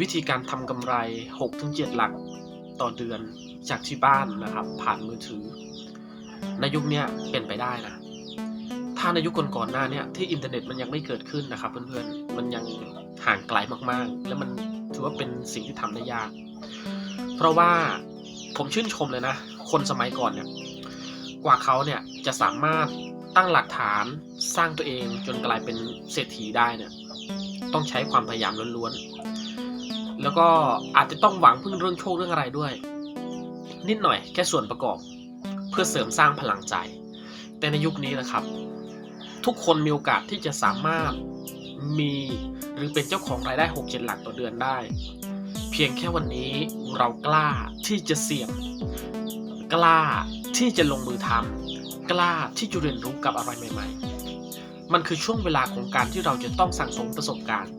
วิธีการทำกำไร 6-7 หลักต่อเดือนจากที่บ้านนะครับ ผ่านมือถือ ในยุคนี้เป็นไปได้นะ ถ้าในยุคก่อนๆหน้าเนี้ยที่อินเทอร์เน็ตมันยังไม่เกิดขึ้นนะครับ เพื่อนๆ มันยังห่างไกลมากๆ และมันถือว่าเป็นสิ่งที่ทำได้ยาก เพราะว่าผมชื่นชมเลยนะ คนสมัยก่อนเนี่ย กว่าเขาเนี่ยจะสามารถตั้งหลักฐานสร้างตัวเองจนกลายเป็นเศรษฐีได้เนี่ย ต้องใช้ความพยายามล้วนๆ แล้วก็อาจจะต้องหวังพึ่งเรื่องโชคเรื่องอะไรด้วย นิดหน่อยแค่ส่วนประกอบ เพื่อเสริมสร้างพลังใจ แต่ในยุคนี้นะครับ ทุกคนมีโอกาสที่จะสามารถมีหรือเป็นเจ้าของรายได้6 7หลักต่อเดือนได้ เพียงแค่วันนี้เรากล้าที่จะเสี่ยง กล้าที่จะลงมือทำกล้าที่จะเรียนรู้กับอะไรใหม่ ๆ มันคือช่วงเวลาของการที่เราจะต้องสั่งสมประสบการณ์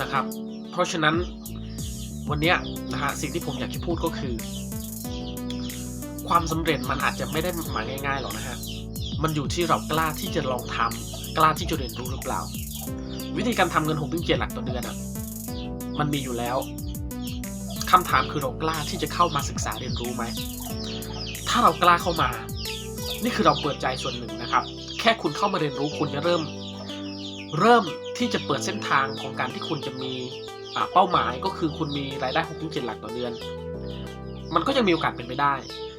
นะครับ เพราะฉะนั้นวันนี้นะฮะสิ่งที่ผมอยากจะพูดก็คือ ความสำเร็จมันอาจจะไม่ได้มาง่ายๆหรอกนะฮะมันอยู่ที่เรากล้าที่จะลองทำกล้าที่จะเรียนรู้หรือเปล่า วิธีการทำเงิน6กถึงเหลักต่อเดือนอะมันมีอยู่แล้วคำถามคือเรากล้าที่จะเข้ามาศึกษาเรียนรู้ไหม ถ้าเรากล้าเข้ามา นี่คือเราเปิดใจส่วนหนึ่งนะครับ แค่คุณเข้ามาเรียนรู้คุณจะเริ่ม เริ่มที่จะเปิดเส้นทางของการที่คุณจะมี เป้าหมายก็คือคุณมีรายได้6กถึงเหลักต่อเดือน มันก็ยังมีโอกาสเป็นไปได้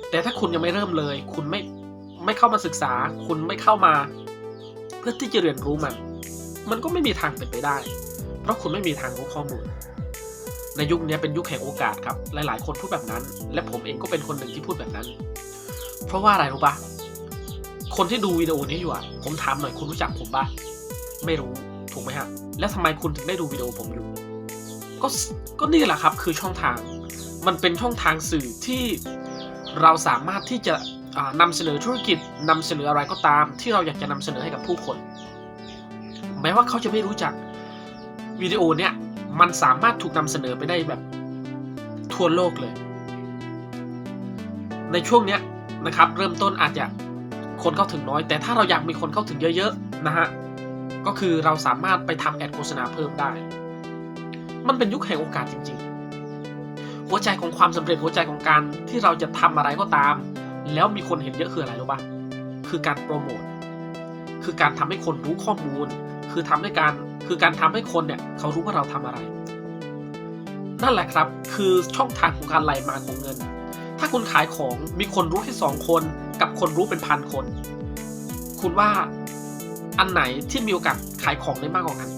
แต่ถ้าคุณยังไม่เริ่มเลย คุณไม่ไม่เข้ามาศึกษา คุณไม่เข้ามา เพื่อที่จะเรียนรู้มัน มันก็ไม่มีทางเป็นไปได้ เพราะคุณไม่มีทางรู้ข้อมูล ในยุคนี้เป็นยุคแห่งโอกาสครับ หลาย ๆ คนพูดแบบนั้น และผมเองก็เป็นคนหนึ่งที่พูดแบบนั้น เพราะว่าอะไรรู้ปะคนที่ดูวิดีโอนี้อยู่อะผมถามหน่อยคุณรู้จักผมปะไม่รู้ถูกไหมฮะ แล้วทำไมคุณถึงได้ดูวิดีโอผมอยู่ ก็ก็นี่แหละครับคือช่องทาง มันเป็นช่องทางสื่อที่เราสามารถที่จะอ่านำเสนอธุรกิจนำเสนออะไรก็ตาม ที่เราอยากจะนำเสนอให้กับผู้คน แม้ว่าเขาจะไม่รู้จักวิดีโอเนี้ยมันสามารถถูกนำเสนอไปได้แบบทั่วโลกเลย ในช่วงเนี้ยนะครับ เริ่มต้นอาจจะคนเข้าถึงน้อย แต่ถ้าเราอยากมีคนเข้าถึงเยอะๆนะฮะก็คือเราสามารถไปทำแอดโฆษณาเพิ่มได้ มันเป็นยุคแห่งโอกาสจริง ๆ หัวใจของความสำเร็จหัวใจของการที่เราจะทำอะไรก็ตาม แล้วมีคนเห็นเยอะคืออะไรรู้ปะคือการโปรโมทคือการทำให้คนรู้ข้อมูล คือทำให้การคือการทำให้คนเนี่ยเขารู้ว่าเราทำอะไร นั่นแหละครับ คือช่องทางของการไหลมาของเงิน ถ้าคุณขายของมีคนรู้แค่สองคน กับคนรู้เป็นพันคน คุณว่าอันไหนที่มีโอกาสขายของได้มากกว่ากัน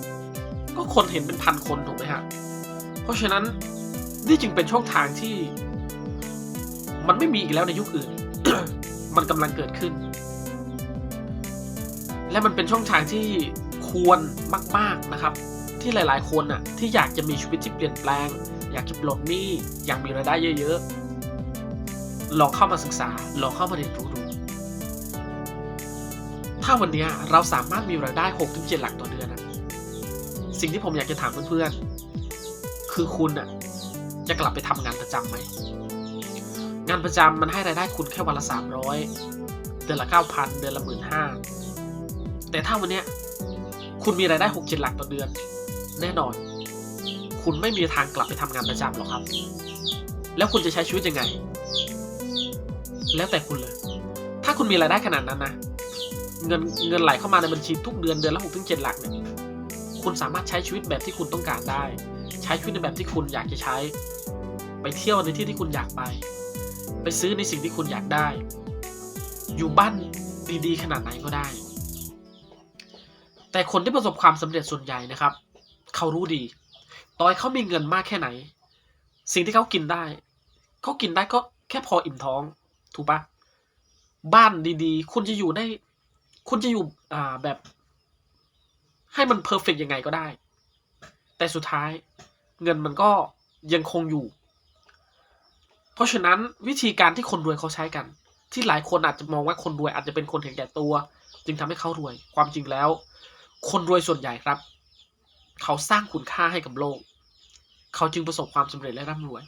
ก็คนเห็นเป็นพันคนถูกไหมฮะ เพราะฉะนั้นนี่จึงเป็นช่องทางที่ มันไม่มีอีกแล้วในยุคอื่น มันกำลังเกิดขึ้น และมันเป็นช่องทางที่ควรมาก ๆนะครับ ที่หลาย ๆ คนน่ะที่อยากจะมีชีวิตที่เปลี่ยนแปลง อยากจะปลดหนี้อยากมีรายได้เยอะๆลองเข้ามาศึกษาลองเข้ามาเรียนรู้ดูถ้าวันนี้เราสามารถมีรายได้ 6-7ถึงหลักต่อเดือน สิ่งที่ผมอยากจะถามเพื่อนๆ คือคุณน่ะจะกลับไปทำงานประจำไหม งานประจำมันให้รายได้คุณแค่วันละ 300 เดือนละ 9,000 เดือนละ 15,000แต่ถ้าวันเนี้ยคุณมีรายได้6 7หลักต่อเดือน แน่นอน คุณไม่มีทางกลับไปทำงานประจำหรอกครับ แล้วคุณจะใช้ชีวิตยังไง แล้วแต่คุณเลย ถ้าคุณมีรายได้ขนาดนั้นนะ เงินเงินไหลเข้ามาในบัญชีทุกเดือนเดือนละ6ถึง7หลักเนี่ย คุณสามารถใช้ชีวิตแบบที่คุณต้องการได้ ใช้ชีวิตในแบบที่คุณอยากจะใช้ ไปเที่ยวในที่ที่คุณอยากไป ไปซื้อในสิ่งที่คุณอยากได้ อยู่บ้านดีๆ ขนาดไหนก็ได้ แต่คนที่ประสบความสำเร็จส่วนใหญ่นะครับ เขารู้ดีต่อให้เขามีเงินมากแค่ไหน สิ่งที่เขากินได้ เขากินได้ก็แค่พออิ่มท้อง ถูกปะบ้านดีๆ คุณจะอยู่ได้ คุณจะอยู่อ่าแบบ ให้มันเพอร์เฟกยังไงก็ได้ แต่สุดท้ายเงินมันก็ยังคงอยู่ เพราะฉะนั้นวิธีการที่คนรวยเขาใช้กัน ที่หลายคนอาจจะมองว่าคนรวยอาจจะเป็นคนเห็นแก่ตัว จึงทำให้เขารวยความจริงแล้ว คนรวยส่วนใหญ่ครับ เขาสร้างคุณค่าให้กับโลก เขาจึงประสบความสำเร็จและร่ำรวย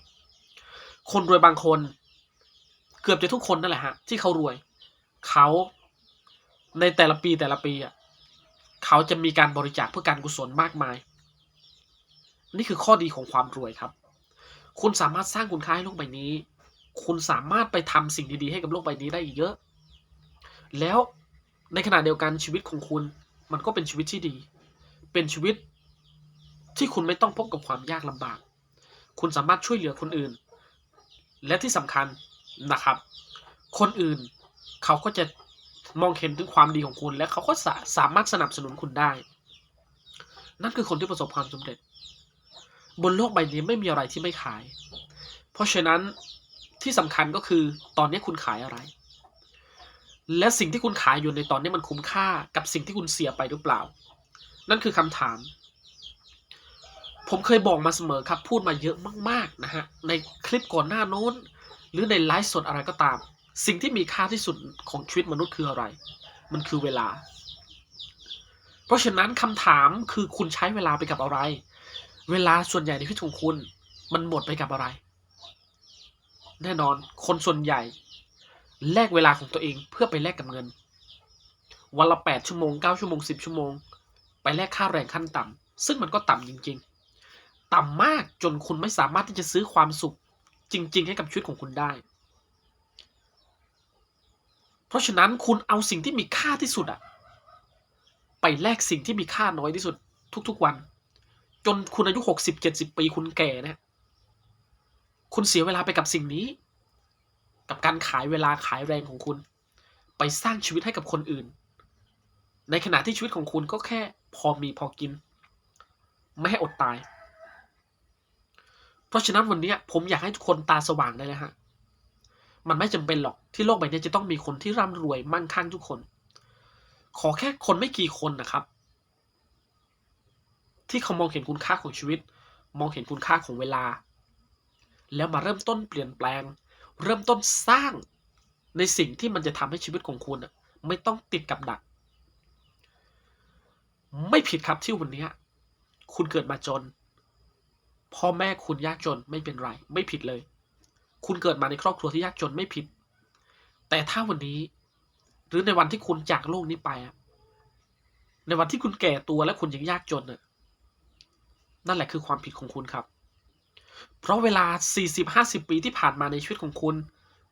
คนรวยบางคนเกือบจะทุกคนนั่นแหละฮะที่เขารวย เขาในแต่ละปีแต่ละปีอะ เขาจะมีการบริจาคเพื่อการกุศลมากมาย นี่คือข้อดีของความรวยครับ คุณสามารถสร้างคุณค่าให้โลกใบนี้ คุณสามารถไปทำสิ่งดีๆให้กับโลกใบนี้ได้อีกเยอะ แล้วในขณะเดียวกันชีวิตของคุณ มันก็เป็นชีวิตที่ดี เป็นชีวิตที่คุณไม่ต้องพบกับความยากลำบาก คุณสามารถช่วยเหลือคนอื่น และที่สำคัญนะครับ คนอื่นเขาก็จะ มองเห็นถึงความดีของคุณ และเขาก็สาสามารถสนับสนุนคุณได้ นั่นคือคนที่ประสบความสำเร็จ บนโลกใบนี้ไม่มีอะไรที่ไม่ขาย เพราะฉะนั้นที่สำคัญก็คือตอนนี้คุณขายอะไร และสิ่งที่คุณขายอยู่ในตอนนี้มันคุ้มค่ากับสิ่งที่คุณเสียไปหรือเปล่า นั่นคือคำถาม ผมเคยบอกมาเสมอครับ พูดมาเยอะมาก ๆ นะฮะในคลิปก่อนหน้าโน้น หรือในไลฟ์สดอะไรก็ตาม สิ่งที่มีค่าที่สุดของชีวิตมนุษย์คืออะไร มันคือเวลา เพราะฉะนั้นคำถามคือคุณใช้เวลาไปกับอะไร เวลาส่วนใหญ่ในชีวิตของคุณ มันหมดไปกับอะไร แน่นอนคนส่วนใหญ่ แลกเวลาของตัวเองเพื่อไปแลกกับเงิน วันละแปดชั่วโมงเก้าชั่วโมงสิบชั่วโมง ไปแลกค่าแรงขั้นต่ำซึ่งมันก็ต่ำจริง ๆ ต่ำมากจนคุณไม่สามารถที่จะซื้อความสุขจริง ๆ ให้กับชีวิตของคุณได้ เพราะฉะนั้นคุณเอาสิ่งที่มีค่าที่สุดอะไปแลกสิ่งที่มีค่าน้อยที่สุด ทุก ๆวัน จนคุณอายุหกสิบเจ็ดสิบปีคุณแก่เนะคุณเสียเวลาไปกับสิ่งนี้ กับการขายเวลาขายแรงของคุณ ไปสร้างชีวิตให้กับคนอื่น ในขณะที่ชีวิตของคุณก็แค่พอมีพอกิน ไม่ให้อดตาย เพราะฉะนั้นวันนี้ผมอยากให้ทุกคนตาสว่างได้เลยฮะ มันไม่จำเป็นหรอกที่โลกใบนี้จะต้องมีคนที่ร่ำรวยมั่งคั่งทุกคน ขอแค่คนไม่กี่คนนะครับ ที่เขามองเห็นคุณค่าของชีวิต มองเห็นคุณค่าของเวลา แล้วมาเริ่มต้นเปลี่ยนแปลง เริ่มต้นสร้างในสิ่งที่มันจะทำให้ชีวิตของคุณไม่ต้องติดกับดัก ไม่ผิดครับที่วันนี้คุณเกิดมาจน พ่อแม่คุณยากจนไม่เป็นไร ไม่ผิดเลย คุณเกิดมาในครอบครัวที่ยากจนไม่ผิด แต่ถ้าวันนี้ หรือในวันที่คุณจากโลกนี้ไป ในวันที่คุณแก่ตัวและคุณยังยากจนน่ะ นั่นแหละคือความผิดของคุณครับ เพราะเวลา 40-50 ปีที่ผ่านมาในชีวิตของคุณ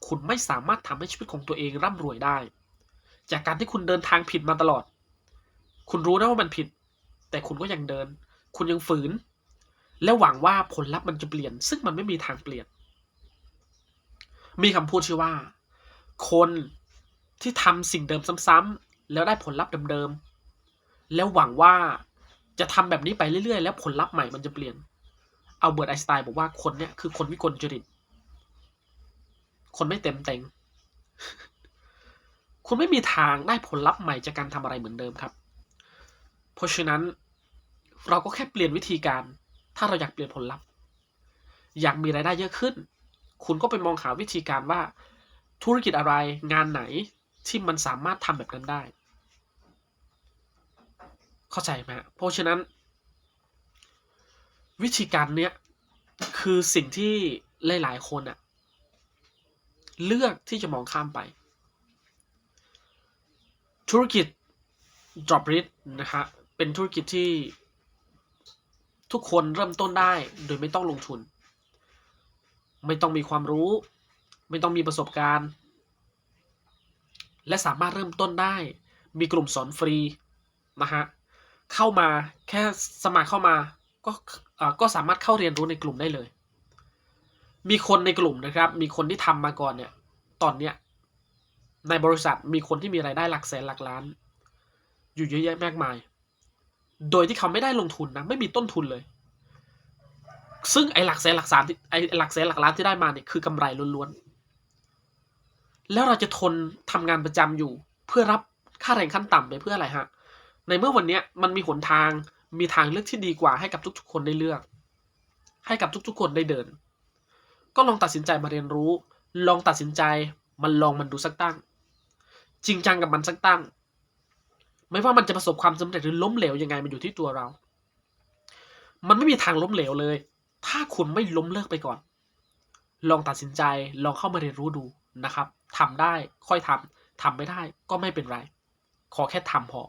คุณไม่สามารถทำให้ชีวิตของตัวเองร่ำรวยได้ จากการที่คุณเดินทางผิดมาตลอด คุณรู้นะว่ามันผิด แต่คุณก็ยังเดิน คุณยังฝืน และหวังว่าผลลัพธ์มันจะเปลี่ยน ซึ่งมันไม่มีทางเปลี่ยน มีคำพูดชื่อว่า คนที่ทำสิ่งเดิมซ้ำๆแล้วได้ผลลัพธ์เดิมๆแล้วหวังว่าจะทำแบบนี้ไปเรื่อยๆ แล้วผลลัพธ์ใหม่มันจะเปลี่ยนเอาเบิร์ตไอน์สไตน์บอกว่าคนเนี้ยคือคนวิกลจริต คนไม่เต็มเต็ง คุณไม่มีทางได้ผลลัพธ์ใหม่จากการทำอะไรเหมือนเดิมครับ เพราะฉะนั้นเราก็แค่เปลี่ยนวิธีการ ถ้าเราอยากเปลี่ยนผลลัพธ์ อยากมีรายได้เยอะขึ้น คุณก็ไปมองหาวิธีการว่า ธุรกิจอะไรงานไหนที่มันสามารถทำแบบนั้นได้ เข้าใจไหมเพราะฉะนั้น วิธีการเนี้ยคือสิ่งที่หลายๆคนอะเลือกที่จะมองข้ามไป ธุรกิจ drop r i t นะฮะเป็นธุรกิจที่ทุกคนเริ่มต้นได้โดยไม่ต้องลงทุน ไม่ต้องมีความรู้ ไม่ต้องมีประสบการณ์ และสามารถเริ่มต้นได้ มีกลุ่มสอนฟรีนะฮะเข้ามาแค่สมัครเข้ามาก็ก็สามารถเข้าเรียนรู้ในกลุ่มได้เลย มีคนในกลุ่มนะครับ มีคนที่ทำมาก่อนเนี่ย ตอนเนี้ยในบริษัทมีคนที่มีรายได้หลักแสนหลักล้าน อยู่เยอะแยะมากมาย โดยที่เขาไม่ได้ลงทุนนะ ไม่มีต้นทุนเลย ซึ่งไอ้หลักแสนหลักสามที่ไอ้หลักแสนหลักล้านที่ได้มาเนี่ยคือกำไรล้วนๆ แล้วเราจะทนทำงานประจำอยู่ เพื่อรับค่าแรงขั้นต่ำไปเพื่ออะไรฮะ ในเมื่อวันเนี้ยมันมีหนทางมีทางเลือกที่ดีกว่าให้กับทุกๆ คนได้เลือก ให้กับทุกๆ คนได้เดิน ก็ลองตัดสินใจมาเรียนรู้ ลองตัดสินใจมันลองมันดูสักตั้ง จริงจังกับมันสักตั้ง ไม่ว่ามันจะประสบความสำเร็จหรือล้มเหลวยังไงมันอยู่ที่ตัวเรา มันไม่มีทางล้มเหลวเลย ถ้าคุณไม่ล้มเลิกไปก่อน ลองตัดสินใจลองเข้ามาเรียนรู้ดูนะครับทำได้ค่อยทำทำไม่ได้ก็ไม่เป็นไร ขอแค่ทำพอ